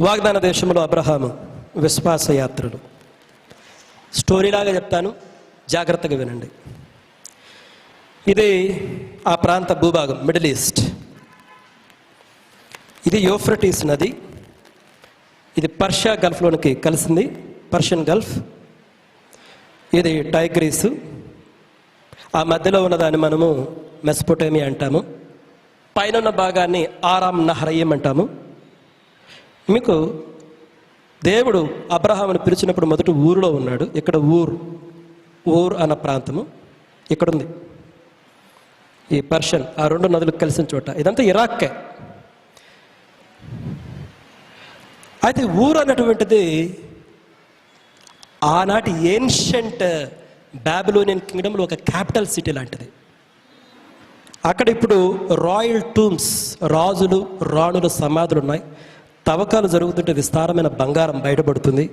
వాగ్దాన దేశంలో అబ్రహాము విశ్వాస యాత్రలు స్టోరీలాగా చెప్తాను జాగ్రత్తగా వినండి. ఇది ఆ ప్రాంత భూభాగం మిడిల్ ఈస్ట్. ఇది యోఫ్రటీస్ నది. ఇది పర్షియా గల్ఫ్లోనికి కలిసింది పర్షియన్ గల్ఫ్. ఇది టైగ్రీసు. ఆ మధ్యలో ఉన్నదాన్ని మనము మెస్పోటేమియా అంటాము. పైనన్న భాగాన్ని ఆరామ్ నహరయ్యం అంటాము. మీకు దేవుడు అబ్రహామును పిలిచినప్పుడు మొదట ఊరిలో ఉన్నాడు. ఇక్కడ ఊరు? ఊరు అన్న ప్రాంతము. ఇక్కడ ఉంది ఈ పర్షియన్ ఆ రెండు నదులు కలిసిన చోట. ఇదంతా ఇరాక్కే. అయితే ఊరు అన్నటువంటిది ఆనాటి ఏన్షంట్ బ్యాబిలోనియన్ కింగ్డమ్లో ఒక క్యాపిటల్ సిటీ లాంటిది. అక్కడ ఇప్పుడు రాయల్ టూమ్స్ రాజులు రాణుల సమాధులు ఉన్నాయి. తవ్వకాలు జరుగుతుంటే విస్తారమైన బంగారం బయటపడుతుంది.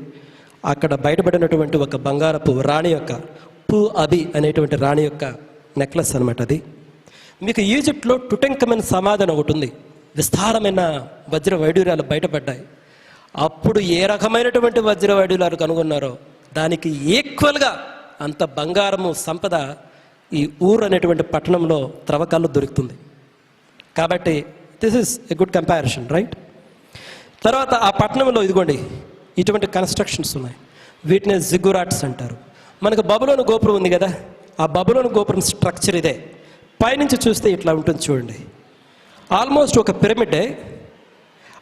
అక్కడ బయటపడినటువంటి ఒక బంగారపు రాణి యొక్క పు అబి అనేటువంటి రాణి యొక్క నెక్లెస్ అనమాట అది. మీకు ఈజిప్ట్లో టుటెంకమైన సమాధి అని ఒకటి ఉంది. విస్తారమైన వజ్ర వైడూర్యాలు బయటపడ్డాయి. అప్పుడు ఏ రకమైనటువంటి వజ్ర వైడూర్యాలు కనుగొన్నారో దానికి ఈక్వల్గా అంత బంగారము సంపద ఈ ఊరు అనేటువంటి పట్టణంలో త్రవ్వకాల్లో దొరుకుతుంది. కాబట్టి this is a good comparison right తర్వాత ఆ పట్టణంలో ఇదిగోండి ఇటువంటి కన్స్ట్రక్షన్స్ ఉన్నాయి. వీటిని జిగురాట్స్ అంటారు. మనకు బబులోని గోపురం ఉంది కదా ఆ బబులోని గోపురం స్ట్రక్చర్ ఇదే. పైనుంచి చూస్తే ఇట్లా ఉంటుంది చూడండి. ఆల్మోస్ట్ ఒక పిరమిడే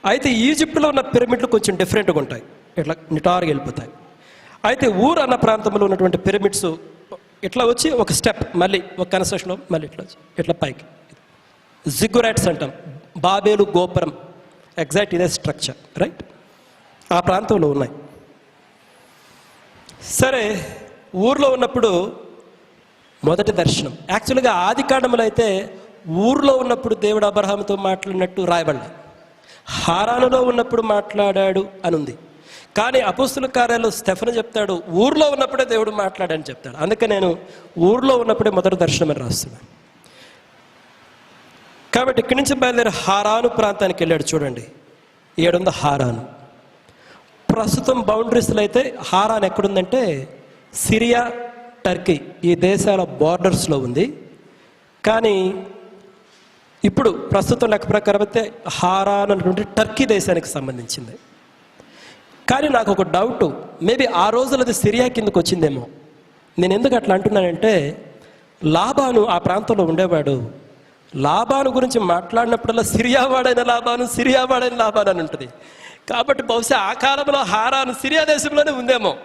అయితే ఈజిప్ట్లో ఉన్న పిరమిడ్లు కొంచెం డిఫరెంట్గా ఉంటాయి. ఇట్లా నిటారుగా వెళ్ళిపోతాయి. అయితే ఊరు అన్న ప్రాంతంలో ఉన్నటువంటి పిరమిడ్స్ ఇట్లా వచ్చి ఒక స్టెప్ మళ్ళీ ఒక కన్స్ట్రక్షన్లో మళ్ళీ ఇట్లా వచ్చి ఇట్లా పైకి. జిగ్గురాట్స్ అంటాం. బాబేలు గోపురం. ఎగ్జాక్ట్ ఇదే స్ట్రక్చర్ రైట్ ఆ ప్రాంతంలో ఉన్నాయి. సరే ఊర్లో ఉన్నప్పుడు మొదటి దర్శనం. యాక్చువల్గా ఆది కాండములు అయితే ఊర్లో ఉన్నప్పుడు దేవుడు అబ్రహాంతో మాట్లాడినట్టు రాయబడ్డా హారానులో ఉన్నప్పుడు మాట్లాడాడు అని ఉంది. కానీ అపుస్తుల కార్యాలు స్టెఫన్ చెప్తాడు ఊర్లో ఉన్నప్పుడే దేవుడు మాట్లాడని చెప్తాడు. అందుకే నేను ఊర్లో ఉన్నప్పుడే మొదటి దర్శనం అని రాస్తున్నాను. కాబట్టి ఇక్కడి నుంచి బయలుదేరి హారాను ప్రాంతానికి వెళ్ళాడు చూడండి. ఏడుంది హారాను. ప్రస్తుతం బౌండరీస్లో అయితే హారాన్ ఎక్కడుందంటే సిరియా టర్కీ ఈ దేశాల బార్డర్స్లో ఉంది. కానీ ఇప్పుడు ప్రస్తుతం లెక్క ప్రకారం అయితే హారాన్ అనేటువంటి టర్కీ దేశానికి సంబంధించింది. కానీ నాకు ఒక డౌట్ మేబీ ఆ రోజులది సిరియా కిందకు వచ్చిందేమో. నేను ఎందుకు అట్లా అంటున్నానంటే లాభాను ఆ ప్రాంతంలో ఉండేవాడు లాభాను గురించి మాట్లాడినప్పుడల్లా సిరియా వాడైన లాభాను సిరియా వాడైన లాభాను అని ఉంటుంది. కాబట్టి బహుశా ఆ కాలంలో హారాను సిరియా దేశంలోనే ఉందేమో.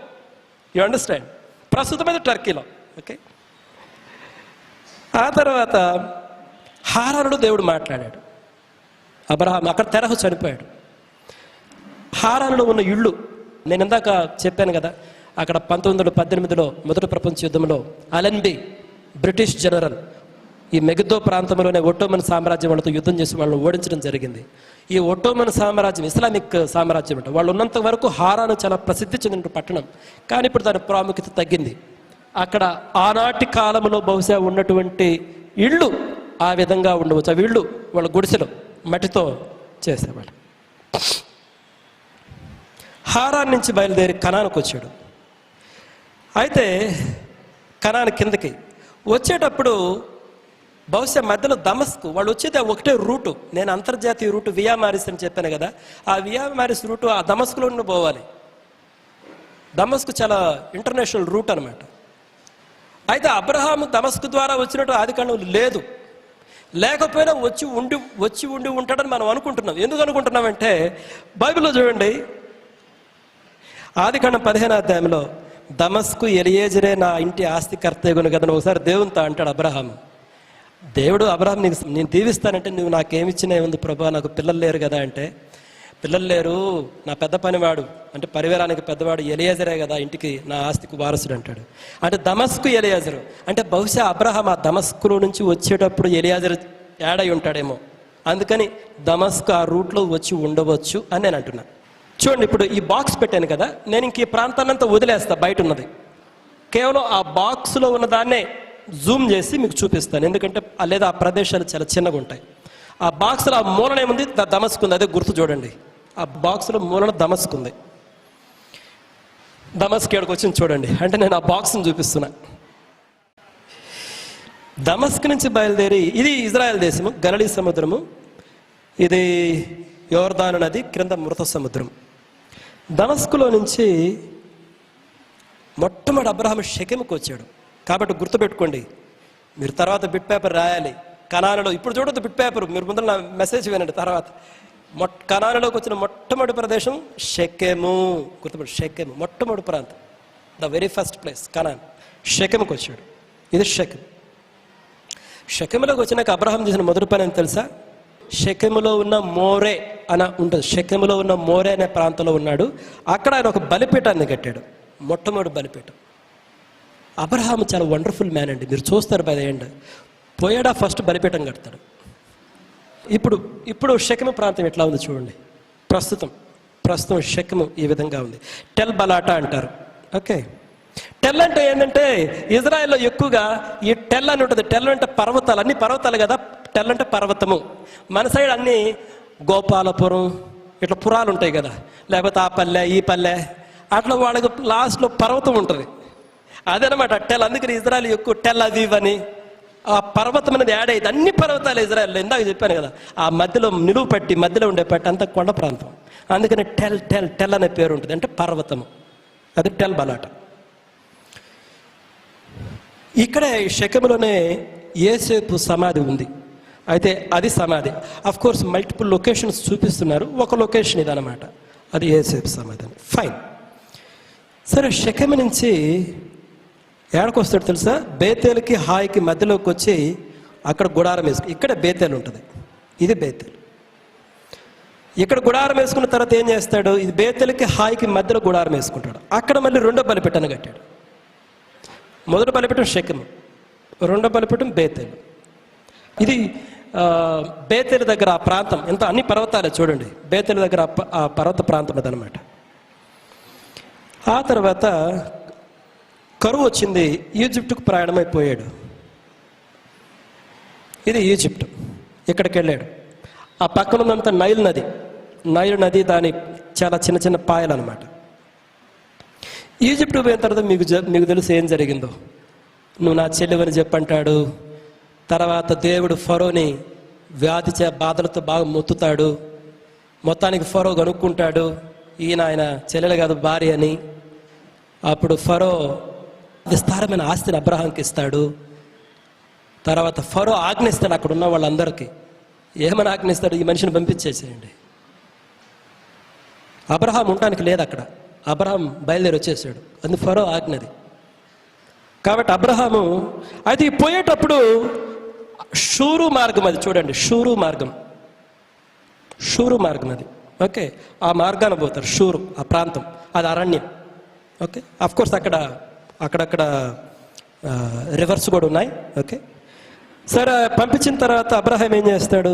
యు అండర్స్టాండ్ ప్రస్తుతమైతే టర్కీలో. ఓకే ఆ తర్వాత హారానుడు దేవుడు మాట్లాడాడు. అబ్రహాం అక్కడ తెరహు చనిపోయాడు. హారానులో ఉన్న ఇళ్ళు నేను ఇందాక చెప్పాను కదా అక్కడ పంతొమ్మిది వందల పద్దెనిమిదిలో మొదటి ప్రపంచ యుద్ధంలో అలెన్బి బ్రిటిష్ జనరల్ ఈ మెగిదో ప్రాంతంలోనే ఒట్టోమన్ సామ్రాజ్యం వాళ్ళతో యుద్ధం చేసి వాళ్ళని ఓడించడం జరిగింది. ఈ ఒట్టోమన్ సామ్రాజ్యం ఇస్లామిక్ సామ్రాజ్యం అంటే. వాళ్ళు ఉన్నంత వరకు హారాను చాలా ప్రసిద్ధి చెందిన పట్టణం. కానీ ఇప్పుడు దాని ప్రాముఖ్యత తగ్గింది. అక్కడ ఆనాటి కాలంలో బహుశా ఉన్నటువంటి ఇళ్ళు ఆ విధంగా ఉండవచ్చు. అవి ఇళ్ళు వాళ్ళ గుడిసెలు మట్టితో చేసేవాళ్ళు. హారాన్ నుంచి బయలుదేరి కణానికి వచ్చాడు. అయితే కణాని కిందకి వచ్చేటప్పుడు బహుశా మధ్యలో దమస్కు వాళ్ళు వచ్చేది ఒకటే రూటు. నేను అంతర్జాతీయ రూటు వియా మారిస్ అని చెప్పాను కదా ఆ వియా మారిస్ రూటు ఆ దమస్కులో నుండి పోవాలి. దమస్కు చాలా ఇంటర్నేషనల్ రూట్ అనమాట అయితే అబ్రహాము దమస్కు ద్వారా వచ్చినట్టు ఆది లేదు. లేకపోయినా వచ్చి ఉండి వచ్చి ఉండి ఉంటాడని మనం అనుకుంటున్నాం. ఎందుకు అనుకుంటున్నామంటే బైబిల్లో చూడండి ఆదికాండం పదిహేను అధ్యాయంలో దమస్కు ఎలియేజరే నా ఇంటి ఆస్తి కర్తయ్యగును కదా ఒకసారి దేవునితో అంటాడు అబ్రహాము. దేవుడు అబ్రహాం నీకు నేను దీవిస్తానంటే నువ్వు నాకేమిచ్చినా ఉంది ప్రభా? నాకు పిల్లలు లేరు కదా అంటే పిల్లలు లేరు నా పెద్ద పనివాడు అంటే పరివారానికి పెద్దవాడు ఎలియాజరే కదా ఇంటికి నా ఆస్తికి వారసుడు అంటాడు. అంటే దమస్కు ఎలియాజరు అంటే బహుశా అబ్రహం ఆ దమస్కులో నుంచి వచ్చేటప్పుడు ఎలియాజరు యాడై ఉంటాడేమో. అందుకని దమస్కు ఆ రూట్లో వచ్చి ఉండవచ్చు అని నేను అంటున్నా. చూడండి ఇప్పుడు ఈ బాక్స్ పెట్టాను కదా నేను ఇంక ఈ ప్రాంతాన్ని అంతా వదిలేస్తా బయట ఉన్నది. కేవలం ఆ బాక్స్లో ఉన్న దాన్నే జూమ్ చేసి మీకు చూపిస్తాను. ఎందుకంటే లేదా ఆ ప్రదేశాలు చాలా చిన్నగా ఉంటాయి. ఆ బాక్స్లో ఆ మూలన ఏముంది? దమస్కుంది. అదే గుర్తు చూడండి. ఆ బాక్స్లో మూలన దమస్కుంది. దమస్క్ ఇక్కడికి వచ్చింది చూడండి. అంటే నేను ఆ బాక్స్ని చూపిస్తున్నా. దమస్క్ నుంచి బయలుదేరి ఇది ఇజ్రాయెల్ దేశము గలడీ సముద్రము. ఇది యోర్దాను నది క్రింద మృత సముద్రం. దమస్కులో నుంచి మొట్టమొదటి అబ్రహాం షకెముకు వచ్చాడు. కాబట్టి గుర్తుపెట్టుకోండి. మీరు తర్వాత బిట్ పేపర్ రాయాలి. కణాలలో ఇప్పుడు చూడొద్దు బిట్ పేపర్ మీరు ముందర నా మెసేజ్ వినండి తర్వాత. మొట్ కనాలలోకి వచ్చిన మొట్టమొదటి ప్రదేశం షెకెము. గుర్తుపెట్టు షెకెము మొట్టమొదటి ప్రాంతం. The very first place Canaan షెకెముకి వచ్చాడు. ఇది షెకెం షకెములోకి వచ్చినాక అబ్రహం చేసిన మొదటి పని అని తెలుసా? షకెములో ఉన్న మోరే అన ఉంటుంది. షకెములో ఉన్న మోరే అనే ప్రాంతంలో ఉన్నాడు. అక్కడ ఆయన ఒక బలిపీఠాన్ని కట్టాడు. మొట్టమొదటి బలిపీఠం. అబ్రహాం చాలా వండర్ఫుల్ మ్యాన్ అండి. మీరు చూస్తారు బై ఎండ్ పోయాడా? ఫస్ట్ బలిపీఠం కడతాడు. ఇప్పుడు ఇప్పుడు శకమ ప్రాంతం ఎట్లా ఉంది చూడండి. ప్రస్తుతం ప్రస్తుతం శకము ఈ విధంగా ఉంది. టెల్ బలాటా అంటారు. ఓకే. టెల్ అంటే ఏంటంటే ఇజ్రాయెల్లో ఎక్కువగా ఈ టెల్ అని ఉంటుంది. టెల్ అంటే పర్వతాలు. అన్ని పర్వతాలు కదా. టెల్ అంటే పర్వతము. మన సైడ్ అన్ని గోపాలపురం ఇట్లా పురాలు ఉంటాయి కదా. లేకపోతే ఆ పల్లె ఈ పల్లె. అట్లా వాళ్ళకి లాస్ట్లో పర్వతం ఉంటుంది. అదనమాట టెల్ అందుకని ఇజ్రాయల్ ఎక్కువ టెల్ అవీవ్ అని. ఆ పర్వతం అనేది యాడ్ అయితే అన్ని పర్వతాలు ఇజ్రాయెల్ ఇందాక చెప్పాను కదా ఆ మధ్యలో నిలువు పట్టి మధ్యలో ఉండే పట్టి అంతా కొండ ప్రాంతం. అందుకని టెల్ టెల్ టెల్ అనే పేరు ఉంటుంది. అంటే పర్వతము. అది టెల్ బలాట. ఇక్కడే శకములోనే ఏసేపు సమాధి ఉంది. అయితే అది సమాధి. అఫ్ కోర్స్ మల్టిపుల్ లొకేషన్స్ చూపిస్తున్నారు. ఒక లొకేషన్ ఇదనమాట అది ఏసేపు సమాధి అని. ఫైన్ సరే శకము నుంచి ఏడకు వస్తాడు తెలుసా? బేతేలుకి హాయికి మధ్యలోకి వచ్చి అక్కడ గుడారం వేసుకు ఇక్కడ బేతేలు ఉంటుంది. ఇది బేతేలు. ఇక్కడ గుడారం వేసుకున్న తర్వాత ఏం చేస్తాడు? ఇది బేతలకి హాయికి మధ్యలో గుడారం వేసుకుంటాడు. అక్కడ మళ్ళీ రెండో బలిపెట్టను కట్టాడు. మొదటి బలిపెట్టం శకము రెండో బలిపెట్టం బేతలు. ఇది ఆ, దగ్గర ఆ ప్రాంతం ఎంత అన్ని పర్వతాలే చూడండి. బేతేలు దగ్గర ఆ ఆ పర్వత ప్రాంతం అదనమాట. ఆ తర్వాత కరువు వచ్చింది ఈజిప్టుకు ప్రయాణమైపోయాడు. ఇది ఈజిప్ట్. ఇక్కడికి వెళ్ళాడు ఆ పక్కన ఉన్నంత నైల్ నది నైల్ నది దాని చాలా చిన్న చిన్న పాయలు అనమాట ఈజిప్ట్ పోయిన తర్వాత మీకు మీకు తెలుసు ఏం జరిగిందో. నువ్వు నా చెల్లెవని చెప్పంటాడు. తర్వాత దేవుడు ఫరోని వ్యాధి చే బాధలతో బాగా మొత్తుతాడు. మొత్తానికి ఫరో కనుక్కుంటాడు ఈయన ఆయన చెల్లెలు కాదు భార్య అని. అప్పుడు ఫరో విస్తారమైన ఆస్తిని అబ్రహాంకి ఇస్తాడు. తర్వాత ఫరో ఆజ్ఞిస్తాడు అక్కడ ఉన్న వాళ్ళందరికీ. ఏమని ఆజ్ఞిస్తాడు? ఈ మనిషిని పంపించేసేయండి. అబ్రహాం ఉండడానికి లేదు అక్కడ. అబ్రహాం బయలుదేరి వచ్చేసాడు. అది ఫరో ఆజ్ఞది. కాబట్టి అబ్రహాము అది పోయేటప్పుడు షూరు మార్గం అది చూడండి. షూరు మార్గం. షూరు మార్గం అది. ఓకే? ఆ మార్గాన పోతారు. షూరు ఆ ప్రాంతం. అది అరణ్యం. ఓకే? అఫ్ కోర్స్ అక్కడ అక్కడక్కడ రివర్స్ కూడా ఉన్నాయి. ఓకే సరే పంపించిన తర్వాత అబ్రహాం ఏం చేస్తాడు?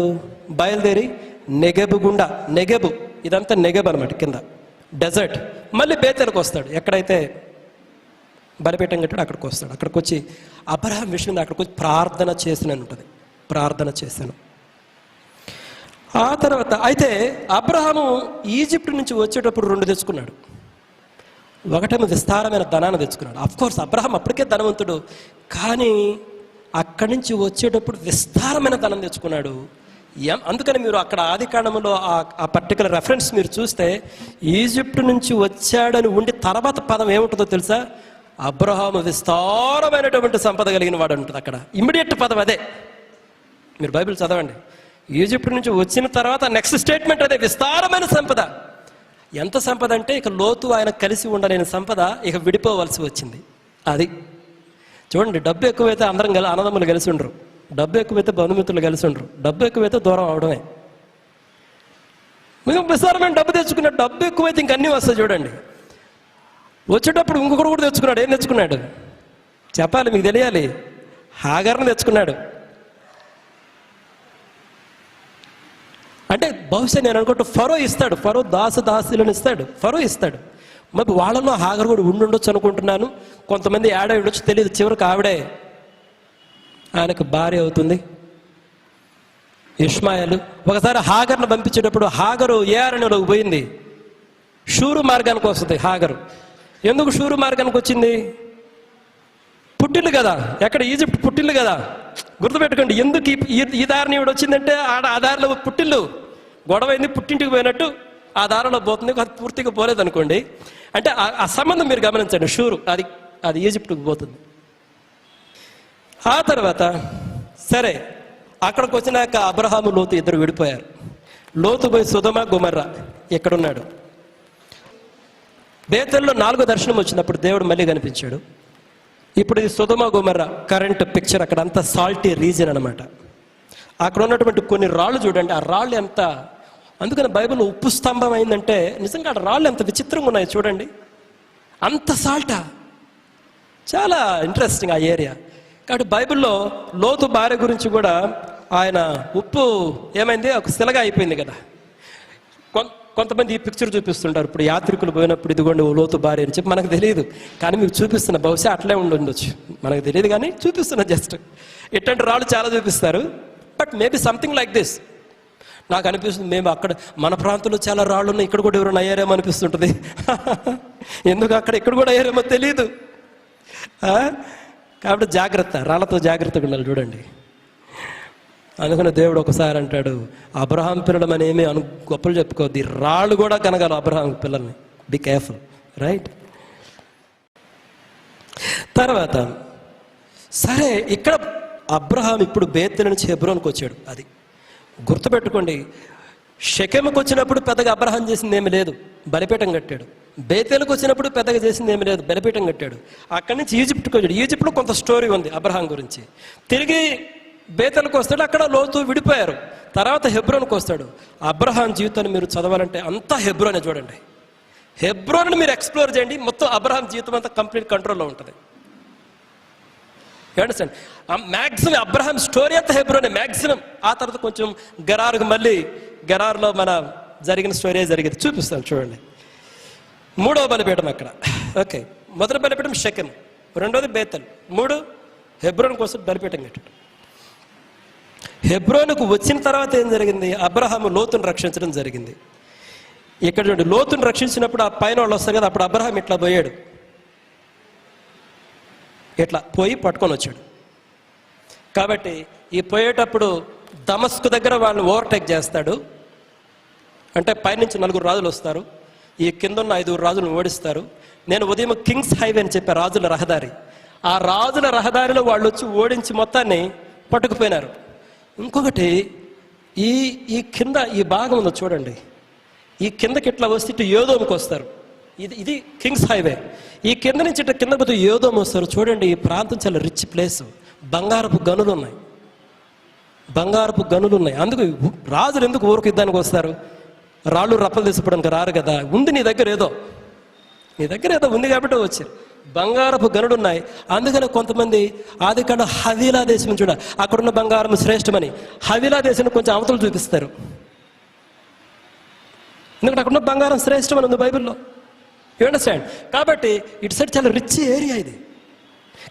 బయలుదేరి నెగబు గుండా నెగబు ఇదంతా నెగెబ్ అనమాట కింద డెజర్ట్ మళ్ళీ బేతెలకు వస్తాడు. ఎక్కడైతే బలిపీఠం కట్టాడు అక్కడికి వస్తాడు. అక్కడికి వచ్చి అబ్రహాం విషయం అక్కడికి వచ్చి ప్రార్థన చేసిన ఉంటుంది. ప్రార్థన చేశాను. ఆ తర్వాత అయితే అబ్రహాము ఈజిప్ట్ నుంచి వచ్చేటప్పుడు రెండు తెచ్చుకున్నాడు. ఒకటేమో విస్తారమైన ధనాన్ని తెచ్చుకున్నాడు. అఫ్ కోర్స్ అబ్రహాం అప్పటికే ధనవంతుడు. కానీ అక్కడి నుంచి వచ్చేటప్పుడు విస్తారమైన ధనం తెచ్చుకున్నాడు. ఎం- అందుకని మీరు అక్కడ ఆది కాండంలో ఆ- ఆ పర్టికులర్ రెఫరెన్స్ మీరు చూస్తే ఈజిప్ట్ నుంచి వచ్చాడని ఉండి తర్వాత పదం ఏముంటుందో తెలుసా? అబ్రహాము విస్తారమైనటువంటి సంపద కలిగిన వాడు ఉంటుంది అక్కడ. ఇమ్మీడియట్ పదం అదే. మీరు బైబిల్ చదవండి. ఈజిప్ట్ నుంచి వచ్చిన తర్వాత నెక్స్ట్ స్టేట్మెంట్ అదే విస్తారమైన సంపద. ఎంత సంపద అంటే ఇక లోతు ఆయన కలిసి ఉండలేని సంపద ఇక విడిపోవలసి వచ్చింది. అది చూడండి డబ్బు ఎక్కువైతే అందరం కలి అన్నదమ్ములు కలిసి ఉండరు. డబ్బు ఎక్కువైతే బంధుమిత్రులు కలిసి ఉండరు. డబ్బు ఎక్కువైతే దూరం అవడమే. మీకు విస్తారమైన డబ్బు తెచ్చుకున్న డబ్బు ఎక్కువైతే ఇంక అన్నీ వస్తాయి చూడండి. వచ్చేటప్పుడు ఇంకొకడు కూడా తెచ్చుకున్నాడు. ఏం తెచ్చుకున్నాడు? చెప్పాలి మీకు తెలియాలి. హాగర్ని తెచ్చుకున్నాడు అంటే బహుశా నేను అనుకుంటూ ఫరో ఇస్తాడు. ఫరో దాసు దాసులను ఇస్తాడు. ఫరో ఇస్తాడు. మరి వాళ్ళలో హాగర్ కూడా ఉండుండొచ్చు అనుకుంటున్నాను. కొంతమంది యాడ్ ఉండొచ్చు. తెలియదు చివరికి ఆవిడే ఆయనకు భార్య అవుతుంది. ఇష్మాయలు ఒకసారి హాగర్ను పంపించేటప్పుడు హాగరు ఏ అరణ్యంలోకి పోయింది? షూరు మార్గానికి వస్తుంది హాగరు. ఎందుకు షూరు మార్గానికి వచ్చింది? పుట్టిల్లు కదా. ఎక్కడ? ఈజిప్ట్ పుట్టిల్లు కదా. గుర్తుపెట్టుకోండి. ఎందుకు ఈ- ఈ దారిని ఇవిడ వచ్చిందంటే ఆడ ఆ దారిలో పుట్టిల్లు. గొడవ అయింది పుట్టింటికి పోయినట్టు ఆ దారిలో పోతుంది అది పూర్తిగా పోలేదు అనుకోండి అంటే ఆ- సంబంధం మీరు గమనించండి షూరు అది అది ఈజిప్ట్కి పోతుంది. ఆ తర్వాత సరే అక్కడికి వచ్చినాక అబ్రహాము లోతు ఇద్దరు విడిపోయారు. లోతు పోయి సుధమ గుమర్ర ఎక్కడున్నాడు బేతల్లో నాలుగో దర్శనం వచ్చినప్పుడు దేవుడు మళ్ళీ కనిపించాడు. ఇప్పుడు ఇది సుధమ గుమర్ర కరెంట్ పిక్చర్ అక్కడ అంతా సాల్టీ రీజన్ అనమాట అక్కడ ఉన్నటువంటి కొన్ని రాళ్ళు చూడండి ఆ రాళ్ళు ఎంత అందుకని బైబిల్ ఉప్పు స్తంభం అయిందంటే నిజంగా ఆ రాళ్ళు ఎంత విచిత్రంగా ఉన్నాయి చూడండి. అంత సాల్టా. చాలా ఇంట్రెస్టింగ్ ఆ ఏరియా. కాబట్టి బైబిల్లో లోతు భార్య గురించి కూడా ఆయన ఉప్పు ఏమైంది? ఒక శిలగా అయిపోయింది కదా. కొంతమంది ఈ పిక్చర్ చూపిస్తుంటారు. ఇప్పుడు యాత్రికులు పోయినప్పుడు ఇదిగోండి ఓ లోతు భార్య అని చెప్పి మనకు తెలియదు. కానీ మీకు చూపిస్తున్న బహుశా అట్లే ఉండొచ్చు. మనకు తెలియదు కానీ చూపిస్తున్నా జస్ట్. ఇట్లాంటి రాళ్ళు చాలా చూపిస్తారు. But maybe something like this నాకు అనిపిస్తుంది మేము అక్కడ మన ప్రాంతంలో చాలా రాళ్ళు ఉన్నాయి ఇక్కడ కూడా ఎవరైనా అయ్యారేమో అనిపిస్తుంటుంది. ఎందుకు అక్కడ ఇక్కడ కూడా అయ్యారేమో తెలియదు కాబట్టి జాగ్రత్త రాళ్ళతో జాగ్రత్తగా ఉండాలి చూడండి. అందుకని దేవుడు ఒకసారి అంటాడు అబ్రహాం పిల్లలు ఏమీ అను గొప్పలు చెప్పుకోద్ది రాళ్ళు కూడా కనగల అబ్రహాం పిల్లల్ని. బి కేర్ఫుల్ రైట్ తర్వాత సరే ఇక్కడ అబ్రహాం ఇప్పుడు బేత్తెల నుంచి హెబ్రోన్కి వచ్చాడు అది గుర్తుపెట్టుకోండి షకెముకు వచ్చినప్పుడు పెద్దగా అబ్రహం చేసింది ఏమి లేదు బలిపీఠం కట్టాడు. బేతేలకు వచ్చినప్పుడు పెద్దగా చేసింది ఏమి లేదు బలిపీఠం కట్టాడు. అక్కడి నుంచి ఈజిప్ట్కి వచ్చాడు. ఈజిప్ట్లో కొంత స్టోరీ ఉంది అబ్రహాం గురించి. తిరిగి బేతలకు వస్తాడు అక్కడ లోతు విడిపోయారు. తర్వాత హెబ్రోన్కి వస్తాడు. అబ్రహాం జీవితాన్ని మీరు చదవాలంటే అంతా హెబ్రోనే చూడండి. హెబ్రోన్ మీరు ఎక్స్ప్లోర్ చేయండి మొత్తం అబ్రహాం జీవితం అంతా కంప్లీట్ కంట్రోల్లో ఉంటుంది. అండర్స్టాండ్ మ్యాక్సిమం అబ్రహాం స్టోరీ అంతా హెబ్రోనే మ్యాక్సిమం ఆ తర్వాత కొంచెం గరారుకు మళ్ళీ గరారులో మన జరిగిన స్టోరీ జరిగింది. చూపిస్తాను చూడండి. మూడవ బలిపీఠం అక్కడ. ఓకే మొదటి బలిపీఠం షకెం రెండోది బేతల్. మూడు హెబ్రోన్ కోసం బలిపీఠం కట్టాడు హెబ్రోన్కు వచ్చిన తర్వాత ఏం జరిగింది? అబ్రహాము లోతును రక్షించడం జరిగింది. ఇక్కడ చూడండి లోతును రక్షించినప్పుడు ఆ పైన వాళ్ళు వస్తారు కదా అప్పుడు అబ్రహాం ఇట్లా పోయాడు. ఇట్లా పోయి పట్టుకొని వచ్చాడు. కాబట్టి ఈ పోయేటప్పుడు దమస్కు దగ్గర వాళ్ళని ఓవర్టేక్ చేస్తాడు. అంటే పైనుంచి నలుగురు రాజులు వస్తారు. ఈ కింద ఉన్న ఐదుగురు రాజులను ఓడిస్తారు. నేను ఉదయం కింగ్స్ హైవే అని చెప్పే రాజుల రహదారి. ఆ రాజుల రహదారిలో వాళ్ళు వచ్చి ఓడించి మొత్తాన్ని పట్టుకుపోయినారు. ఇంకొకటి ఈ ఈ కింద ఈ భాగం ఉందో చూడండి. ఈ కిందకి ఇట్లా వస్తే ఇటు యోధోముకి వస్తారు. ఇది ఇది కింగ్స్ హైవే ఈ కింద నుంచి ఇట్లా కింద పోతే ఏదో మోస్తారు. చూడండి ఈ ప్రాంతం చాలా రిచ్ ప్లేస్ బంగారపు గనులు ఉన్నాయి. బంగారపు గనులు ఉన్నాయి. అందుకు రాజులు ఎందుకు ఊరికి యుద్ధానికి వస్తారు? రాళ్ళు రప్పలు తీసుకోవడానికి రారు కదా. ఉంది నీ దగ్గర ఏదో. నీ దగ్గర ఏదో ఉంది కాబట్టి వచ్చారు బంగారపు గనుడు ఉన్నాయి. అందుకని కొంతమంది ఆది కాండ హవీలా దేశం చూడ. అక్కడున్న బంగారం శ్రేష్టమని. హవీలా దేశం కొంచెం అవతలు చూపిస్తారు. ఎందుకంటే అక్కడున్న బంగారం శ్రేష్టమని ఉంది బైబిల్లో. యూ అండర్స్టాండ్ కాబట్టి ఇటు సైడ్ చాలా రిచ్ ఏరియా ఇది.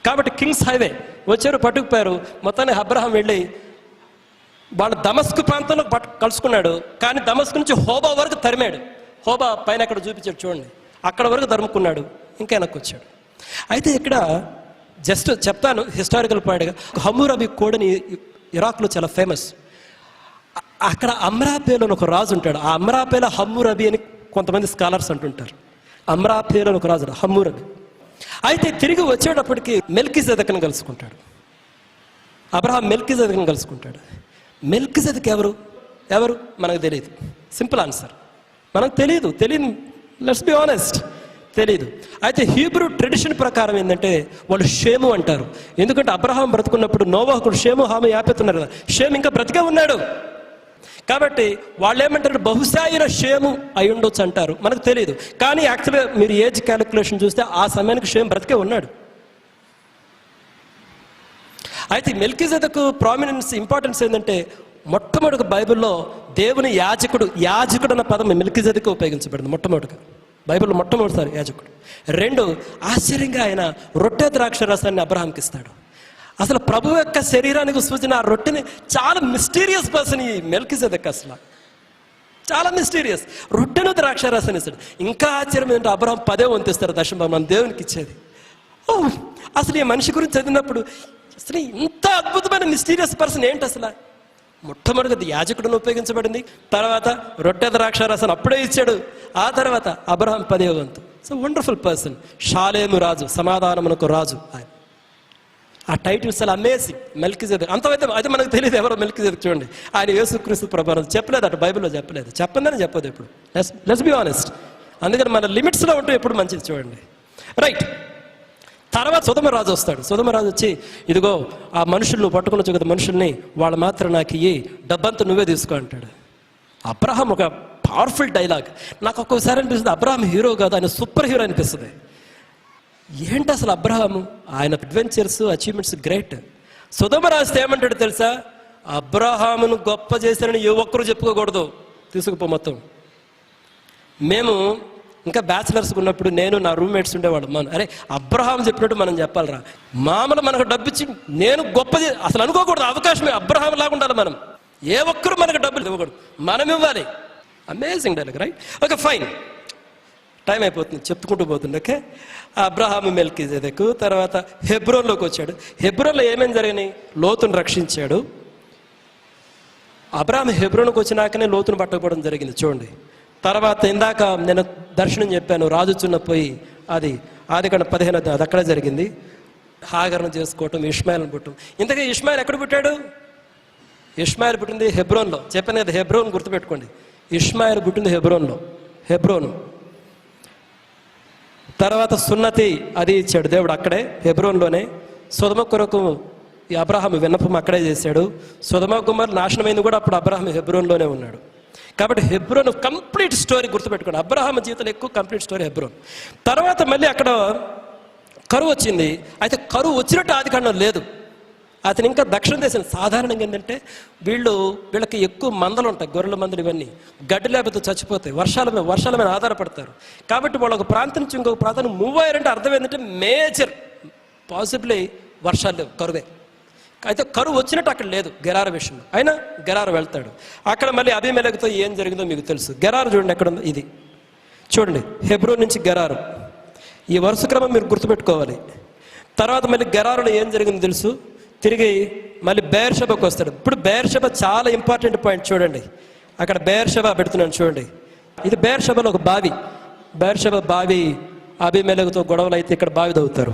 కాబట్టి కింగ్స్ హైవే వచ్చారు పట్టుకుపోయారు. మొత్తాన్ని అబ్రహం వెళ్ళి వాళ్ళు దమస్కు ప్రాంతంలో పట్టు కలుసుకున్నాడు. కానీ దమస్కు నుంచి హోబా వరకు తరిమాడు. హోబా పైన అక్కడ చూపించాడు చూడండి. అక్కడ వరకు తరుముకున్నాడు. ఇంకా వెనక్కి వచ్చాడు. అయితే ఇక్కడ జస్ట్ చెప్తాను హిస్టారికల్ పాయింట్గా హమూరబి కోడని ఇరాక్లో చాలా ఫేమస్ అక్కడ అమ్రాపేలో అని ఒక రాజు ఉంటాడు. ఆ అమ్రాపేల హమ్మురబి అని కొంతమంది స్కాలర్స్ అంటుంటారు. అమ్రాపేలో అని ఒక రాజు హమ్మురబి అయితే తిరిగి వచ్చేటప్పటికి మెల్కి జదకను కలుసుకుంటాడు. అబ్రహాం మెల్కి జదకను కలుసుకుంటాడు. మెల్కి జదక్ ఎవరు? ఎవరు? మనకు తెలియదు సింపుల్ ఆన్సర్. మనకు తెలియదు తెలియదు లెట్స్ బి ఆనెస్ట్ తెలియదు అయితే హీబ్రూ ట్రెడిషన్ ప్రకారం ఏంటంటే వాళ్ళు షేము అంటారు. ఎందుకంటే అబ్రహాం బ్రతుకున్నప్పుడు నోవాహకుడు షేము హామీ యాపెత్తున్నారు కదా. షేమ్ ఇంకా బ్రతికే ఉన్నాడు. కాబట్టి వాళ్ళు ఏమంటారు బహుశా ఈయన షేము అయి ఉండొచ్చు అంటారు. మనకు తెలియదు కానీ యాక్చువల్గా మీరు ఏజ్ క్యాలిక్యులేషన్ చూస్తే ఆ సమయానికి షేమ్ బ్రతికే ఉన్నాడు. అయితే మెల్కిజెదకు ప్రామినెన్స్ ఇంపార్టెన్స్ ఏంటంటే మొట్టమొదటి బైబిల్లో దేవుని యాజకుడు యాజకుడు అన్న పదం మెల్కిజెదకు ఉపయోగించబడింది మొట్టమొదటిగా. బైబిల్లో మొట్టమొదటిసారి యాజకుడు. రెండు ఆశ్చర్యంగా ఆయన రొట్టె ద్రాక్ష రసాన్ని అబ్రహాంకి ఇస్తాడు అసలు ప్రభు యొక్క శరీరానికి సూచన ఆ రొట్టెని చాలా మిస్టీరియస్ పర్సన్ ఈ మెల్కిజెదక్ అసలు. చాలా మిస్టీరియస్ రొట్టెను ద్రాక్షారసాన్ని ఇస్తాడు. ఇంకా ఆశ్చర్యం ఏంటో అబ్రహం పదే వంతిస్తారు దశమ మన దేవునికి ఇచ్చేది. ఓ అసలు ఈ మనిషి గురించి చదివినప్పుడు అసలు ఇంత అద్భుతమైన మిస్టీరియస్ పర్సన్ ఏంటి అసలు? మొట్టమొదటిది యాజకుడును ఉపయోగించబడింది. తర్వాత రొట్టె ద్రాక్షారసాన్ని అప్పుడే ఇచ్చాడు. ఆ తర్వాత అబ్రహం పదే వంతు. సో వండర్ఫుల్ పర్సన్ షాలేము రాజు సమాధానమునకు రాజు ఆయన. ఆ టైటిల్స్ అలా అమేజింగ్ మెల్కిజెదక్ అంతమైతే అది మనకు తెలియదు ఎవరో మెల్కిజెదక్ చూడండి. ఆయన యేసుక్రీస్తు ప్రభావం చెప్పలేదు అటు బైబిల్లో చెప్పలేదు. చెప్పందని చెప్పదు ఎప్పుడు. లెస్ బి ఆనెస్ట్ అందుకని మన లిమిట్స్లో ఉంటూ ఎప్పుడు మంచిది చూడండి. రైట్ తర్వాత సుధమరాజు వస్తాడు. సుధమరాజు వచ్చి ఇదిగో ఆ మనుషులు పట్టుకుని వచ్చి కదా మనుషుల్ని వాళ్ళు మాత్రం నాకు ఇయ్యి డబ్బంతా నువ్వే తీసుకో అంటాడు. అబ్రహాం ఒక పవర్ఫుల్ డైలాగ్ నాకు ఒక్కొక్కసారి అనిపిస్తుంది అబ్రహాం హీరో కాదు ఆయన సూపర్ హీరో అనిపిస్తుంది. ఏంటి అసలు అబ్రహాము? ఆయన అడ్వెంచర్స్ అచీవ్మెంట్స్ గ్రేట్ సుధమరాజు ఏమంటాడు తెలుసా? అబ్రహామును గొప్ప చేశారని ఏ ఒక్కరు చెప్పుకోకూడదు. తీసుకుపో మొత్తం. మేము ఇంకా బ్యాచిలర్స్ ఉన్నప్పుడు నేను నా రూమ్మేట్స్ ఉండేవాడు మనం అరే అబ్రహాం చెప్పినట్టు మనం చెప్పాలరా. మామూలు మనకు డబ్బు ఇచ్చి నేను గొప్ప అసలు అనుకోకూడదు. అవకాశమే అబ్రహాం లాగా ఉండాలి మనం. ఏ ఒక్కరు మనకు డబ్బులు ఇవ్వకూడదు. మనం ఇవ్వాలి. Amazing dialogue right okay fine time అయిపోతుంది చెప్పుకుంటూ పోతుంది ఓకే అబ్రహాము మెల్కిజెదకు తర్వాత హెబ్రోన్లోకి వచ్చాడు. హెబ్రోన్లో ఏమేమి జరిగినాయి? లోతును రక్షించాడు. అబ్రాహం హెబ్రోన్కి వచ్చినాకనే లోతును పట్టకపోవడం జరిగింది చూడండి. తర్వాత ఇందాక నేను దర్శనం చెప్పాను రాజుచున్న పోయి అది ఆది పదిహేను అది అక్కడ జరిగింది. హాగరణ చేసుకోవటం ఇష్మాయిల్ని పుట్టడం. ఇంతకీ ఇష్మాయిల్ ఎక్కడ పుట్టాడు? ఇష్మాయిల్ పుట్టింది హెబ్రోన్లో. చెప్పాను కదా హెబ్రోన్ గుర్తుపెట్టుకోండి. ఇష్మాయిల్ పుట్టింది హెబ్రోన్లో. హెబ్రోన్. తర్వాత సున్నతి అది ఇచ్చాడు దేవుడు అక్కడే హెబ్రోన్లోనే. సుధమ కొరకు ఈ అబ్రహాం విన్నపం అక్కడే చేశాడు. సుధమ కుమార్ నాశనమైంది కూడా అప్పుడు అబ్రహాం హెబ్రోన్లోనే ఉన్నాడు. కాబట్టి హెబ్రోన్ కంప్లీట్ స్టోరీ గుర్తుపెట్టుకోండి. అబ్రహాం జీవితంలో ఎక్కువ కంప్లీట్ స్టోరీ హెబ్రోన్. తర్వాత మళ్ళీ అక్కడ కరువు వచ్చింది. అయితే కరువు వచ్చినట్టు ఆది లేదు. అతను ఇంకా దక్షిణ దేశం సాధారణంగా ఏంటంటే వీళ్ళు వీళ్ళకి ఎక్కువ మందలు ఉంటాయి గొర్రెల మందలు ఇవన్నీ. గడ్డి లేకపోతే చచ్చిపోతాయి. వర్షాల మీద వర్షాల మీద ఆధారపడతారు. కాబట్టి వాళ్ళు ఒక ప్రాంతం నుంచి ఇంకొక ప్రాంతం మూవ్ అయ్యారంటే అర్థం ఏంటంటే మేజర్. పాసిబ్లీ వర్షాలు లేవు కరువే. అయితే కరువు వచ్చినట్టు అక్కడ లేదు గెరార విషయంలో. అయినా గెరారు వెళ్తాడు. అక్కడ మళ్ళీ అభిమేలకుతో ఏం జరిగిందో మీకు తెలుసు. గెరారు చూడండి ఎక్కడ ఉందో ఇది. చూడండి హెబ్రో నుంచి గెరారు. ఈ వరుస క్రమం మీరు గుర్తుపెట్టుకోవాలి. తర్వాత మళ్ళీ గెరారులో ఏం జరిగిందో తెలుసు? తిరిగి మళ్ళీ బేర్షబకు వస్తాడు. ఇప్పుడు బేర్షబ చాలా ఇంపార్టెంట్ పాయింట్ చూడండి. అక్కడ బేర్షబ పెడుతున్నాను చూడండి. ఇది బేర్షబలో ఒక బావి. బేర్షబ బావి అభిమేలకుతో గొడవలు అయితే ఇక్కడ బావి తవ్వుతారు.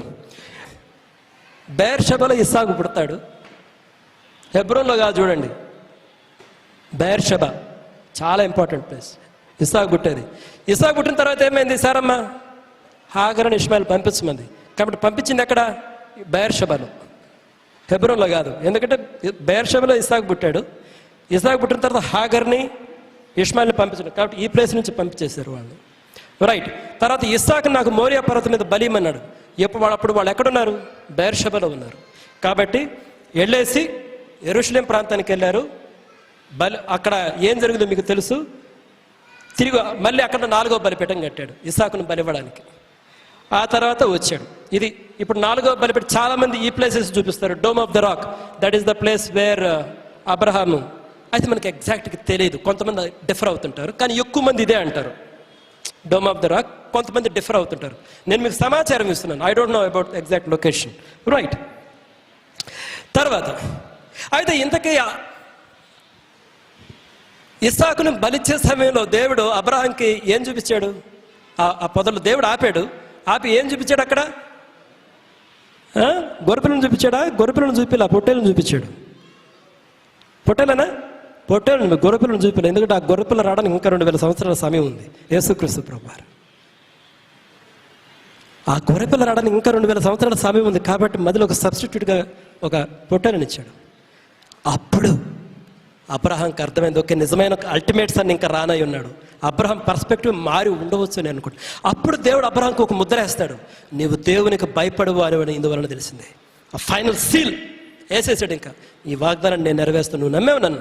బేర్షబలో ఇసాగు పుడతాడు. హెబ్రోన్లో కాదు చూడండి. బేర్షబ చాలా ఇంపార్టెంట్ ప్లేస్. ఇసాగు పుట్టేది. ఇసాగు పుట్టిన తర్వాత ఏమైంది? సారమ్మ హాగరని ఇస్మాయిల్ పంపించమంది. కాబట్టి పంపించింది ఎక్కడ? బేర్షభలో హెబ్రోన్లో కాదు. ఎందుకంటే బేర్షబలో ఇసాక్ పుట్టాడు. ఇసాక్ పుట్టిన తర్వాత హాగర్ని ఇష్మాయిల్ని పంపించాడు. కాబట్టి ఈ ప్లేస్ నుంచి పంపించేశారు వాళ్ళు రైట్. తర్వాత ఇస్సాక్ నాకు మోరియా పర్వతం మీద బలీమన్నాడు ఎప్పుడు వాళ్ళు అప్పుడు వాళ్ళు ఎక్కడున్నారు? బేర్షబలో ఉన్నారు. కాబట్టి వెళ్ళేసి ఎరుషలేం ప్రాంతానికి వెళ్ళారు. బలి అక్కడ ఏం జరిగిందో మీకు తెలుసు. తిరిగి మళ్ళీ అక్కడ నాలుగో బలిపీఠం కట్టాడు. ఇసాకును బలివ్వడానికి ఆ తర్వాత వచ్చాడు. ఇది ఇప్పుడు నాలుగో బలిపీఠం చాలా మంది ఈ ప్లేసెస్ చూపిస్తారు. Dome of the rock that is the place where Abraham అయితే మనకి ఎగ్జాక్ట్గా తెలియదు. కొంతమంది డిఫర్ అవుతుంటారు కానీ ఎక్కువ మంది ఇదే అంటారు. డోమ్ ఆఫ్ ద రాక్ కొంతమంది డిఫర్ అవుతుంటారు. నేను మీకు సమాచారం ఇస్తున్నాను. I don't know about exact location right తర్వాత అయితే ఇంతకీ ఆ ఇస్సాకును బలిచ్చే సమయంలో దేవుడు అబ్రహాంకి ఏం చూపించాడు? ఆ- పొదలు దేవుడు ఆపాడు. ఆపి ఏం చూపించాడు అక్కడ? గొర్రెపిల్లను చూపించాడా? గొర్రెపిల్లను చూపిలా పొట్టేలను చూపించాడు. పొట్టేలనా? పొట్టేలు గొర్రెపిల్లను చూపిలా. ఎందుకంటే ఆ గొర్రెపిల్ల రావడానికి ఇంకా రెండు వేల సంవత్సరాల సమయం ఉంది. యేసుక్రీస్తు ప్రభారు ఆ గొర్రెపిల్ల రావడానికి ఇంకా రెండు వేల సంవత్సరాల సమయం ఉంది కాబట్టి మధ్యలో ఒక సబ్స్టిట్యూట్గా ఒక పొట్టేలను ఇచ్చాడు. అప్పుడు అబ్రహాంకి అర్థమైంది ఓకే నిజమైన అల్టిమేట్ సన్ ఇంకా రానై ఉన్నాడు. అబ్రహం పర్స్పెక్టివ్ మారి ఉండవచ్చు అని అనుకుంటా. అప్పుడు దేవుడు అబ్రహంకు ఒక ముద్ర వేస్తాడు. నీవు దేవునికి భయపడవు అని ఇందువలన తెలిసిందే. ఆ ఫైనల్ సీల్ వేసేసాడు ఇంకా. ఈ వాగ్దానాన్ని నేను నెరవేస్తాను నువ్వు నమ్మేవు నన్ను.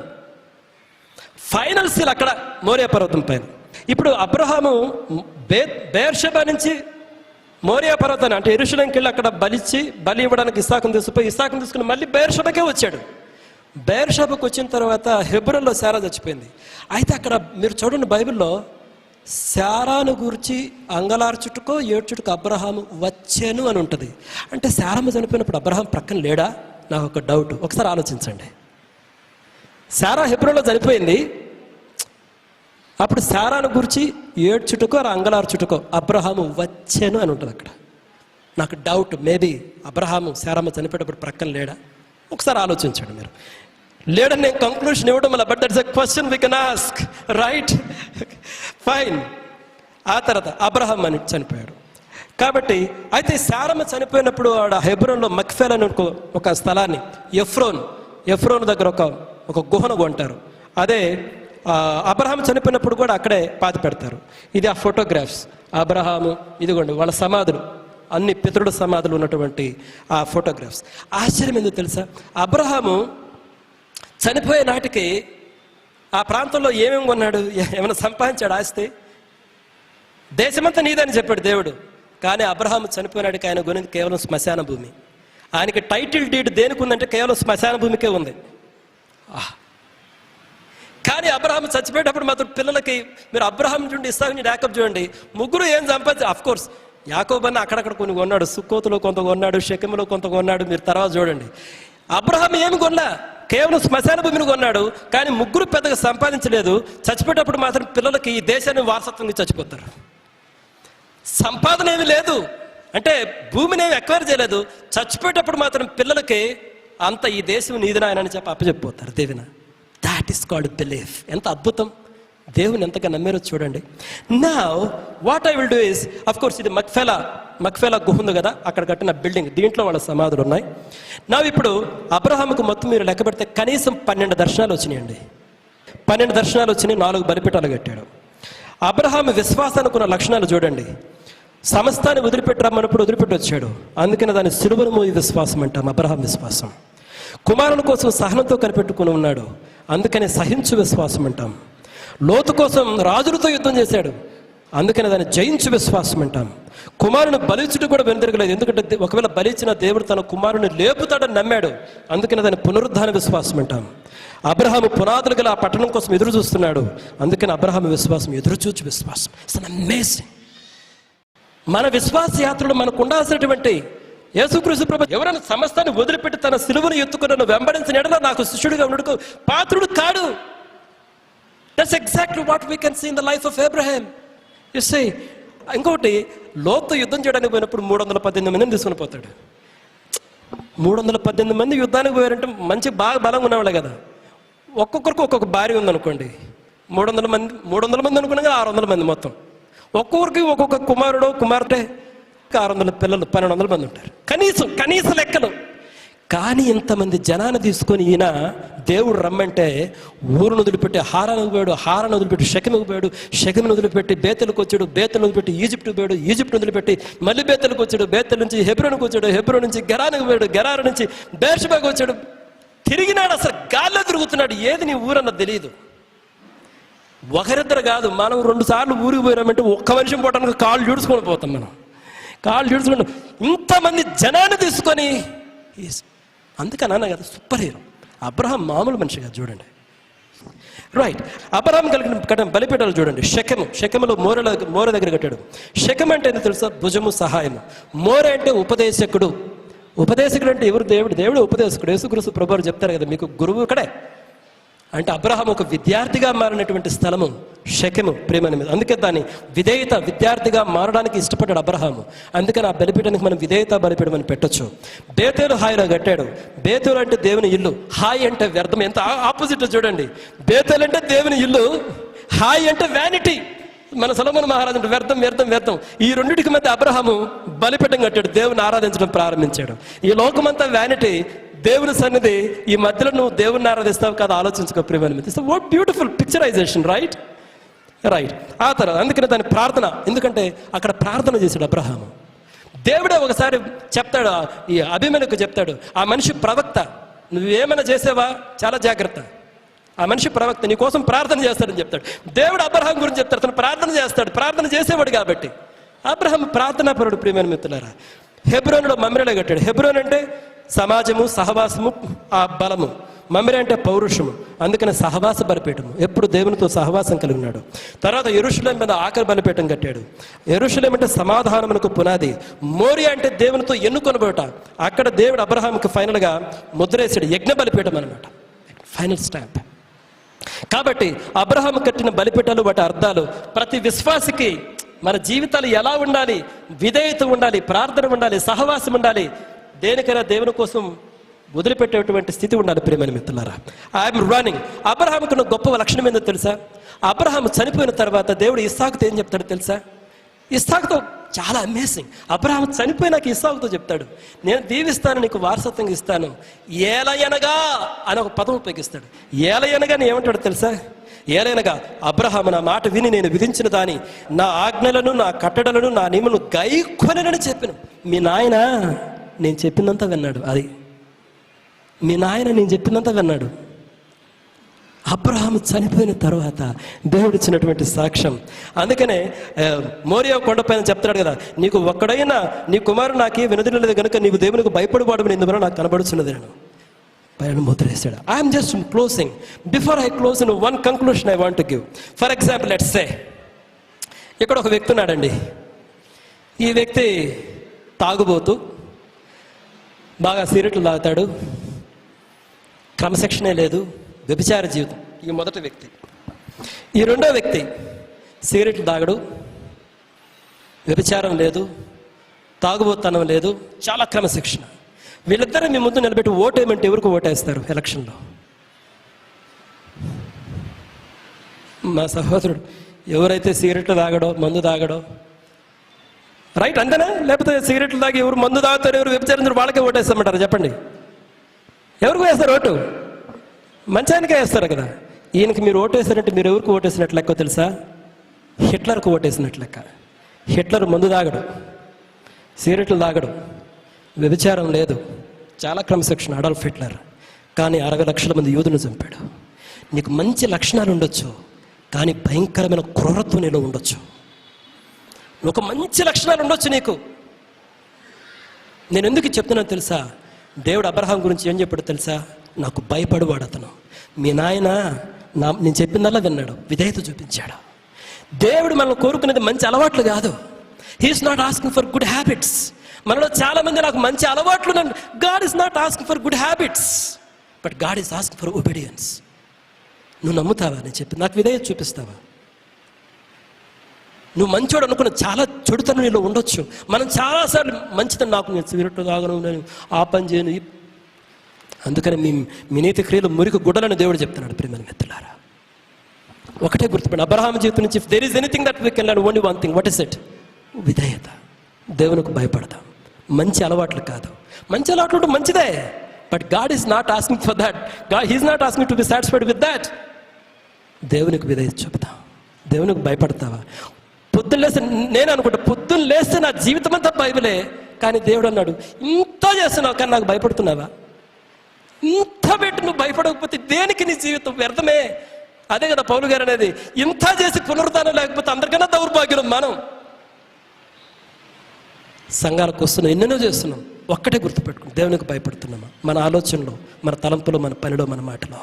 ఫైనల్ సీల్ అక్కడ మోరియా పర్వతం పైన. ఇప్పుడు అబ్రహాము బే బేర్షబా నుంచి మోరియా పర్వతాన్ని అంటే ఎరుషులంకి వెళ్ళి అక్కడ బలిచ్చి బలి ఇవ్వడానికి ఇసాకుని తీసుకుపోయి ఇసాకుని తీసుకుని మళ్ళీ బేర్షబకే వచ్చాడు. బేర్షబకు వచ్చిన తర్వాత హెబ్రన్లో శారా చచ్చిపోయింది. అయితే అక్కడ మీరు చూడండి బైబిల్లో శారాను గురించి అంగలార్చుటకో ఏడ్చుటకు అబ్రహాము వచ్చాను అని ఉంటుంది. అంటే శారమ్మ చనిపోయినప్పుడు అబ్రహాం ప్రక్కన లేడా? నాకు ఒక డౌట్. ఒకసారి ఆలోచించండి. శారా హెబ్రోలో చనిపోయింది. అప్పుడు శారాను గురించి ఏడ్చుటకో అంగలార్చుటకో అబ్రహాము వచ్చాను అని ఉంటుంది అక్కడ. నాకు డౌట్. మేబీ అబ్రహాము శారమ్మ చనిపోయేటప్పుడు ప్రక్కన లేడా? ఒకసారి ఆలోచించండి మీరు. లేడని నేను కంక్లూషన్ ఇవ్వడం వల్ల but that's a question we can ask right fine ఆ తర్వాత అబ్రహం అని చనిపోయాడు. కాబట్టి అయితే శారమ చనిపోయినప్పుడు ఆడ హెబ్రోన్లో మక్ఫెల్ అని ఒక స్థలాన్ని ఎఫ్రోన్. ఎఫ్రోన్ దగ్గర ఒక ఒక గుహను కొంటారు. అదే అబ్రహాం చనిపోయినప్పుడు కూడా అక్కడే పాతి పెడతారు. ఇది ఆ ఫోటోగ్రాఫ్స్ అబ్రహాము ఇదిగోండి వాళ్ళ సమాధులు. అన్ని పితృడు సమాధులు ఉన్నటువంటి ఆ ఫోటోగ్రాఫ్స్ ఆశ్చర్యం ఎందుకు తెలుసా? అబ్రహాము చనిపోయే నాటికి ఆ ప్రాంతంలో ఏమేమి కొన్నాడు? ఏమైనా సంపాదించాడు ఆస్తి? దేశమంతా నీదని చెప్పాడు దేవుడు. కానీ అబ్రహాం చనిపోయినాడికి ఆయన కొనింది కేవలం శ్మశాన భూమి. ఆయనకి టైటిల్ డీడ్ దేనికి ఉందంటే కేవలం శ్మశాన భూమికే ఉంది. కానీ అబ్రహాం చచ్చిపోయేటప్పుడు మాత్రం పిల్లలకి మీరు అబ్రహాం చూడండి ఇస్తాను యాకబ్ చూడండి ముగ్గురు ఏం సంపాదించి అఫ్ కోర్స్ యాకోబ్ అన్న అక్కడక్కడ కొన్ని కొన్నాడు సుక్కోతులో కొంత కొన్నాడు షెకెములో కొంత కొన్నాడు మీరు తర్వాత చూడండి. అబ్రహాం ఏమి కొన్నా? కేవలం శ్మశాన భూమిని కొన్నాడు కానీ ముగ్గురు పెద్దగా సంపాదించలేదు. చచ్చిపోయేటప్పుడు మాత్రం పిల్లలకి ఈ దేశాన్ని వారసత్వంగా చచ్చిపోతారు. సంపాదన ఏమి లేదు. అంటే భూమిని ఏమి ఎక్వైర్ చేయలేదు. చచ్చిపోయేటప్పుడు మాత్రం పిల్లలకి అంత ఈ దేశం నీది నాయన చెప్పి అప్పచెప్పిపోతారు దేవిన. దాట్ ఈస్ కాల్డ్ బిలీఫ్ ఎంత అద్భుతం. దేవుని ఎంతగా నమ్మారో చూడండి. నా what I will do is of course ఇది మక్ఫెలా మక్ఫెలా గుహ ఉంది కదా అక్కడ కట్టిన బిల్డింగ్ దీంట్లో వాళ్ళ సమాధులు ఉన్నాయి. నా ఇప్పుడు అబ్రహాముకు మొత్తం మీరు లెక్క పెడితే కనీసం పన్నెండు దర్శనాలు వచ్చినాయండి. పన్నెండు దర్శనాలు వచ్చినాయి నాలుగు బలిపీఠాలు కట్టాడు. అబ్రహాం విశ్వాసానికి ఉన్న లక్షణాలు చూడండి. సమస్తాన్ని వదిలిపెట్టి రమ్మన్నప్పుడు వదిలిపెట్టి వచ్చాడు. అందుకని దాని సిలువను మోయి విశ్వాసం అంటాం అబ్రహాం విశ్వాసం. కుమారుని కోసం సహనంతో కనిపెట్టుకుని ఉన్నాడు. అందుకని సహించు విశ్వాసం అంటాం. లోతు కోసం రాజులతో యుద్ధం చేశాడు. అందుకని దాన్ని జయించు విశ్వాసం అంటాం కుమారుని బలిచుడు కూడా వెనుదిరగలేదు. ఎందుకంటే ఒకవేళ బలిచిన దేవుడు తన కుమారుని లేపుతాడని నమ్మాడు. అందుకని దాన్ని పునరుద్ధాన విశ్వాసం అంటాం. అబ్రహాము పునాదులు గల ఆ పట్టణం కోసం ఎదురు చూస్తున్నాడు. అందుకని అబ్రహాము విశ్వాసం ఎదురు చూచు విశ్వాసం. ఇట్స్ అమేజింగ్ మన విశ్వాస యాత్రలు మనకు ఉండాల్సినటువంటి యేసుక్రీస్తు ప్రభు ఎవరైనా సమస్తాన్ని వదిలిపెట్టి తన సిలువను ఎత్తుకున్న వెంబడించిన ఎడల నాకు శిష్యుడిగా ఉండడుకు పాత్రుడు కాడు. That's exactly what we can see in the life of Abraham you say ఇంకోటి లోతు యుద్ధం చేయడానికి పోయినప్పుడు మూడు వందల పద్దెనిమిది మందిని తీసుకుని పోతాడు. మూడు వందల పద్దెనిమిది మంది యుద్ధానికి పోయారంటే మంచి బాగా బలంగా ఉన్నవాళ్ళే కదా. ఒక్కొక్కరికి ఒక్కొక్క భార్య ఉందనుకోండి. మూడు వందల మంది మూడు వందల మంది అనుకున్నాగా ఆరు వందల మంది మొత్తం. ఒక్కొక్కరికి ఒక్కొక్క కుమారుడు కుమార్తె ఆరు వందల పిల్లలు పన్నెండు వందల మంది ఉంటారు. కనీసం కనీస లెక్కలు. కానీ ఇంతమంది జనాన్ని తీసుకొని ఈయన దేవుడు రమ్మంటే ఊరును వదిలిపెట్టి హారాన్ని పోయాడు హారాన్ని వదిలిపెట్టి షకమికి పోయాడు షకమిని వదిలిపెట్టి బేతలకు వచ్చాడు బేతలు వదిలిపెట్టి ఈజిప్ట్కి పోయాడు ఈజిప్ట్ వదిలిపెట్టి మళ్ళీ బేతలకు వచ్చాడు బేతల నుంచి హెబ్రోనికి వచ్చాడు హెబ్రో నుంచి గెరానికి పోయాడు గెరారు నుంచి బేర్షబాకి వచ్చాడు. తిరిగినాడు అసలు గాల్లో తిరుగుతున్నాడు ఏది నీ ఊరన్న తెలియదు ఒకరిద్దరు కాదు మనం రెండు సార్లు ఊరికి పోయినామంటే ఒక్క మనిషిని పోవడానికి కాళ్ళు జూడుచుకొని పోతాం మనం. కాళ్ళు జూడుచుకుంటాం ఇంతమంది జనాన్ని తీసుకొని ఈస్- అందుకని అన్న కదా సూపర్ హీరో. అబ్రహాం మామూలు మనిషి కదా చూడండి. రైట్ అబ్రహాం కలిగిన కట్టిన బలిపీఠాలు చూడండి. శకము శకములో మోరల మోర దగ్గర కట్టాడు. శకం అంటే ఏంటో తెలుసా? భుజము సహాయము. మోర అంటే ఉపదేశకుడు. ఉపదేశకుడు అంటే ఎవరు? దేవుడు. దేవుడు ఉపదేశకుడు. యేసుక్రీస్తు ప్రభువారు చెప్తారు కదా మీకు గురువు ఇక్కడే. అంటే అబ్రహాం ఒక విద్యార్థిగా మారినటువంటి స్థలము శకము ప్రేమని మీద. అందుకే దాన్ని విధేయత విద్యార్థిగా మారడానికి ఇష్టపడ్డాడు అబ్రహాము. అందుకని ఆ బలిపీఠానికి మనం విధేయత బలిపీఠం అని పెట్టచ్చు. బేతేలు హాయిలో కట్టాడు. బేతేలు అంటే దేవుని ఇల్లు. హాయ్ అంటే వ్యర్థం. ఎంత ఆపోజిట్ చూడండి. బేతేలు అంటే దేవుని ఇల్లు. హాయ్ అంటే వ్యానిటీ మన సలమన్ మహారాజు అంటే వ్యర్థం వ్యర్థం వ్యర్థం. ఈ రెండింటికి మధ్య అబ్రహాము బలిపీఠం కట్టాడు. దేవుని ఆరాధించడం ప్రారంభించాడు. ఈ లోకమంతా వ్యానిటీ దేవుని సన్నిధి ఈ మధ్యలో నువ్వు దేవుని ఆరాధిస్తావు కదా ఆలోచించుకో ప్రియమైన మిత్రులు what beautiful picturization right right ఆ తర్వాత అందుకని దాని ప్రార్థన ఎందుకంటే అక్కడ ప్రార్థన చేశాడు అబ్రహాము. దేవుడే ఒకసారి చెప్తాడు ఆ- ఈ అభిమనుకు చెప్తాడు ఆ మనిషి ప్రవక్త నువ్వేమైనా చేసావా? చాలా జాగ్రత్త. ఆ మనిషి ప్రవక్త నీ కోసం ప్రార్థన చేస్తాడని చెప్తాడు. దేవుడు అబ్రహాం గురించి చెప్తాడు తను ప్రార్థన చేస్తాడు ప్రార్థన చేసేవాడు కాబట్టి. అబ్రహం ప్రార్థనాపరుడు ప్రియమైన మిత్రులారా. హెబ్రోన్లో మమ్మిరలో కట్టాడు. హెబ్రోన్ అంటే సమాజము సహవాసము ఆ బలము. మమ్మిర అంటే పౌరుషము. అందుకని సహవాస బలిపీఠము. ఎప్పుడు దేవునితో సహవాసం కలిగి ఉన్నాడు తర్వాత ఎరుషులేం మీద ఆఖరి బలిపీఠం కట్టాడు. ఎరుషులేం అంటే సమాధానమునకు పునాది. మోరి అంటే దేవునితో ఎన్నుకొనబోట అక్కడ దేవుడు అబ్రహాంకి ఫైనల్గా ముద్రేసాడు. యజ్ఞ బలిపీఠం అనమాట ఫైనల్ స్టాంప్ కాబట్టి అబ్రహాం కట్టిన బలిపీఠాలు వాటి అర్థాలు ప్రతి విశ్వాసికి మన జీవితాలు ఎలా ఉండాలి? విధేయత ఉండాలి ప్రార్థన ఉండాలి సహవాసం ఉండాలి. దేనికైనా దేవుని కోసం వదిలిపెట్టేటువంటి స్థితి ఉండాలి ప్రియమైన మిత్రులారా. ఐఎమ్ రన్నింగ్ అబ్రహాంకున్న గొప్ప లక్షణం ఏందో తెలుసా? అబ్రహాం చనిపోయిన తర్వాత దేవుడు ఇస్సాకుతో ఏం చెప్తాడు తెలుసా? ఇస్సాకుతో చాలా అమేజింగ్ అబ్రహాం చనిపోయినాక ఇస్సాకుతో చెప్తాడు నేను దీవిస్తాను నీకు వారసత్వంగా ఇస్తాను. ఏలయనగా అని ఒక పదం ఉపయోగిస్తాడు. ఏలయనగా నేను ఏమంటాడు తెలుసా? ఏలైనగా అబ్రహాం నా మాట విని నేను విధించిన దాని నా ఆజ్ఞలను నా కట్టడలను నా నియమను గైకొనని చెప్పిన. మీ నాయన నేను చెప్పినంత విన్నాడు. అది మీ నాయన నేను చెప్పినంత విన్నాడు. అబ్రహాం చనిపోయిన తర్వాత దేవుడు ఇచ్చినటువంటి సాక్ష్యం. అందుకనే మోరియా కొండపైన చెప్తాడు కదా నీకు ఒక్కడైనా నీ కుమారుడు నాకే వినదిలేదు కనుక నీకు దేవునికి భయపడబడమని ఎందువల్ల నాకు కనబడుచున్నది నేను. పైన ముద్రేశాడు I'm just closing before I close one conclusion I want to give for example let's say ఇక్కడ ఒక వ్యక్తి ఉన్నాడండి. ఈ వ్యక్తి తాగుబోతూ బాగా సిగరెట్లు తాగుతాడు క్రమశిక్షణే లేదు వ్యభిచార జీవితం. ఈ మొదటి వ్యక్తి. ఈ రెండో వ్యక్తి సిగరెట్లు తాగడు వ్యభిచారం లేదు తాగుబోతనం లేదు చాలా క్రమశిక్షణ. వీళ్ళిద్దరూ మీ ముందు నిలబెట్టి ఓటేమంటే ఎవరికి ఓటేస్తారు ఎలక్షన్లో? మా సహోదరుడు ఎవరైతే సిగరెట్లు తాగడో మందు తాగడో? రైట్ అంతేనా? లేకపోతే సిగరెట్లు తాగి ఎవరు మందు తాగుతారు ఎవరు వ్యభిచారించారు వాళ్ళకే ఓటేస్తామంటారు? చెప్పండి. ఎవరికి వేస్తారు ఓటు? మంచి ఆయనకే వేస్తారు కదా. ఈయనకి మీరు ఓటేసారంటే మీరు ఎవరికి ఓటేసినట్లు లెక్క తెలుసా? హిట్లర్కు ఓటేసినట్లు లెక్క. హిట్లర్ మందు తాగడు సిగరెట్లు తాగడు. వ్యభిచారం లేదు. చాలా క్రమశిక్షణ అడల్ఫ్ హిట్లర్. కానీ అరవై లక్షల మంది యూదును చంపాడు. నీకు మంచి లక్షణాలు ఉండొచ్చు కానీ భయంకరమైన క్రూరత్వం నీలో ఉండొచ్చు. ఒక మంచి లక్షణాలు ఉండొచ్చు నీకు. నేను ఎందుకు చెప్తున్నాను తెలుసా? దేవుడు అబ్రహాం గురించి ఏం చెప్పాడు తెలుసా? నాకు భయపడువాడు అతను. మీ నాయన నా నేను చెప్పినల్లా విన్నాడు విధేయత చూపించాడు. దేవుడు మనల్ని కోరుకునేది మంచి అలవాట్లు కాదు. He's not asking for good habits మనలో చాలా మంది నాకు మంచి అలవాట్లు God is not ask for good habits but God is ask for obedience నువ్వు నమ్ముతావా? నేను చెప్పి నాకు విధేయత చూపిస్తావా? నువ్వు మంచోడు అనుకున్న చాలా చెడుతనం నీలో ఉండొచ్చు. మనం చాలాసార్లు మంచిదని నాకు నేను సిగరెట్ తాగను నేను ఆ పని చేయను. అందుకని మీ మీ క్రియలు మురికి గుడ్డలని దేవుడు చెప్తున్నాడు ప్రేమ మిత్రులారా. ఒకటే గుర్తుపడి అబ్రహాం జీవితం నుంచి there is anything that we can learn only one thing what is it విధేయత. దేవునికి భయపడతాం. మంచి అలవాట్లు కాదు. మంచి అలవాట్లు ఉంటే మంచిదే. But God is not asking for that God he's not asking to be satisfied with that దేవునికి విధేయత చెబుతాం దేవునికి భయపడతావా? పొద్దున్న లేస్తే నేను అనుకుంటా పొద్దున్న లేస్తే నా జీవితం అంతా బైబిలే. కానీ దేవుడు అన్నాడు ఇంత చేస్తున్నావు కానీ నాకు భయపడుతున్నావా? ఇంత పెట్టి నువ్వు భయపడకపోతే దేనికి నీ జీవితం వ్యర్థమే? అదే కదా పౌలు గారు అనేది. ఇంత చేసి పునరుద్ధానం లేకపోతే అందరికన్నా దౌర్భాగ్యం మనం. సంఘాలకు వస్తున్నాం ఎన్నెన్నో చేస్తున్నాం. ఒక్కటే గుర్తుపెట్టుకుని దేవునికి భయపడుతున్నామా? మన ఆలోచనలో మన తలంపులో మన పనిలో మన మాటలో.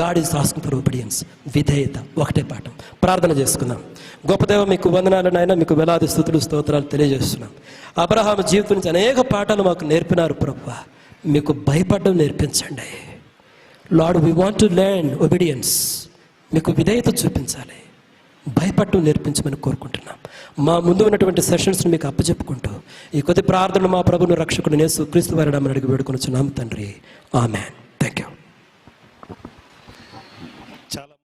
God is asking for obedience విధేయత. ఒకటే పాఠం. ప్రార్థన చేసుకుందాం. గొప్పదేవ మీకు వందనాలు నాయన. మీకు వేలాది స్థుతులు స్తోత్రాలు తెలియజేస్తున్నాం. అబ్రహాం జీవితం నుంచి అనేక పాఠాలు మాకు నేర్పినారు ప్రభు మీకు భయపడడం నేర్పించండి. Lord we want to learn obedience మీకు విధేయత చూపించాలి. భయపడటం నేర్పించమని కోరుకుంటున్నాం. మా ముందు ఉన్నటువంటి సెషన్స్ని మీకు అప్పచెప్పుకుంటూ ఈ కొద్ది ప్రార్థనలు మా ప్రభును రక్షకుడు నేసు క్రీస్తు వారి అడిగి వేడుకొని వేడుకొనుచున్నాం తండ్రి. యూ